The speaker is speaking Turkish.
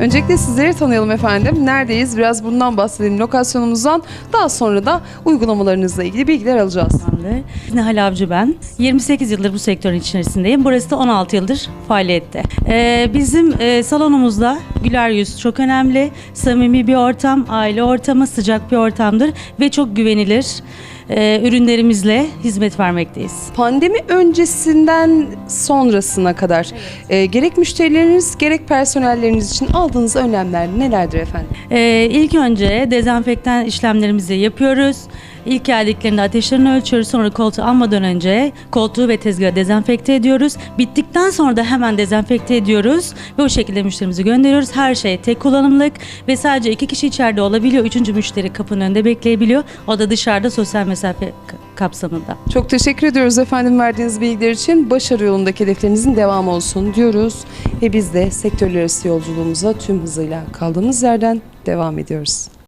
Öncelikle sizleri tanıyalım efendim. Neredeyiz? Biraz bundan bahsedelim lokasyonumuzdan. Daha sonra da uygulamalarınızla ilgili bilgiler alacağız. Nihal Avcı ben. 28 yıldır bu sektörün içerisindeyim. Burası da 16 yıldır faaliyette. Ee, bizim e, salonumuzda güler yüz çok önemli. Samimi bir ortam, aile ortamı, sıcak bir ortamdır ve çok güvenilir e, ürünlerimizle hizmet vermekteyiz. Pandemi öncesinden sonrasına kadar e, gerek müşterileriniz gerek personelleriniz için aldığınız önlemler nelerdir efendim? Ee, ilk önce dezenfektan işlemlerimizi yapıyoruz. İlk geldiklerinde ateşlerini ölçüyoruz. Sonra koltuğu almadan önce koltuğu ve tezgahı dezenfekte ediyoruz. Bittikten sonra da hemen dezenfekte ediyoruz. Ve o şekilde müşterimizi gönderiyoruz. Her şey tek kullanımlık ve sadece iki kişi içeride olabiliyor. Üçüncü müşteri kapının önünde bekleyebiliyor. O da dışarıda sosyal mesafe kapsamında. Çok teşekkür ediyoruz efendim verdiğiniz bilgiler için. Başarı yolundaki hedeflerinizin devamı olsun diyoruz. Ve biz de sektörler arası yolculuğumuza tüm hızıyla kaldığımız yerden devam ediyoruz.